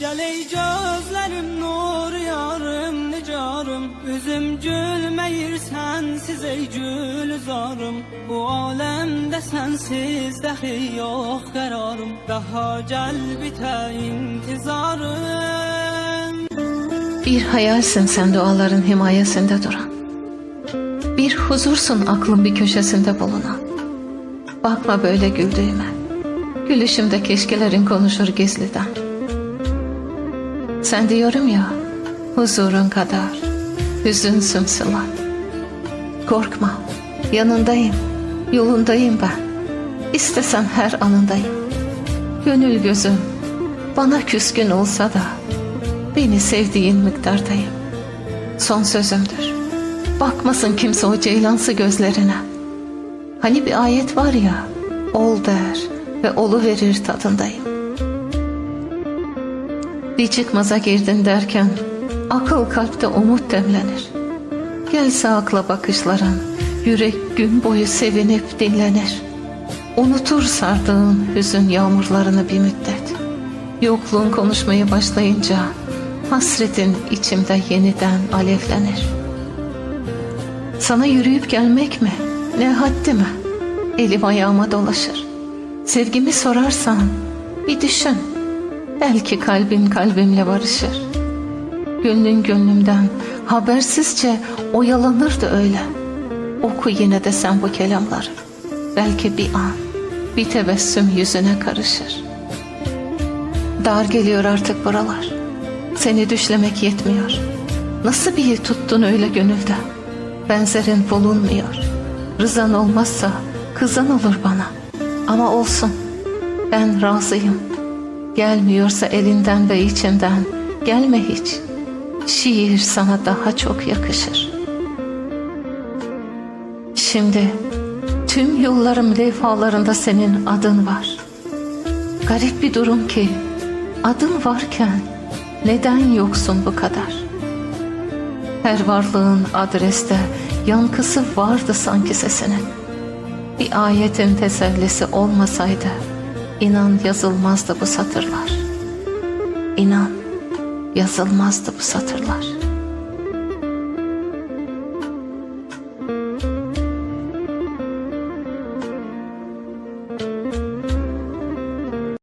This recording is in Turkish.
Gel ey gözlerim nur yarım nicarım Üzüm gülmeyir sensiz ey gülzarım Bu alemde sensiz dahi yok kararım Daha gel bite intizarım Bir hayalsin sen duaların himayesinde duran. Bir huzursun aklın bir köşesinde bulunan. Bakma böyle güldüğüme. Gülüşümde keşkelerin konuşur gizliden. Sen diyorum ya, huzurun kadar, hüzünsün sıla. Korkma, yanındayım, yolundayım ben. İstesen her anındayım. Gönül gözüm, bana küskün olsa da, beni sevdiğin miktardayım. Son sözümdür. Bakmasın kimse o ceylansı gözlerine. Hani bir ayet var ya, ol der ve olu verir tadındayım. Bir çıkmaza girdin derken, akıl kalpte umut demlenir. Gelse akla bakışların, yürek gün boyu sevinip dinlenir. Unutur sardığın hüzün yağmurlarını bir müddet. Yokluğun konuşmaya başlayınca, hasretin içimde yeniden alevlenir. Sana yürüyüp gelmek mi? Ne haddime? Elim ayağıma dolaşır. Sevgimi sorarsan bir düşün. Belki kalbin kalbimle barışır. Gönlün gönlümden habersizce oyalanırdı öyle. Oku yine de sen bu kelamları. Belki bir an bir tebessüm yüzüne karışır. Dar geliyor artık buralar. Seni düşlemek yetmiyor. Nasıl bir tuttun öyle gönülde? Benzerin bulunmuyor. Rızan olmazsa kızan olur bana. Ama olsun. Ben razıyım. Gelmiyorsa elinden ve içinden gelme hiç. Şiir sana daha çok yakışır. Şimdi tüm yollarım levhalarında senin adın var. Garip bir durum ki adın varken neden yoksun bu kadar? Her varlığın adreste yankısı vardı sanki sesinin. Bir ayetin tesellisi olmasaydı inan yazılmazdı bu satırlar. İnan yazılmazdı bu satırlar.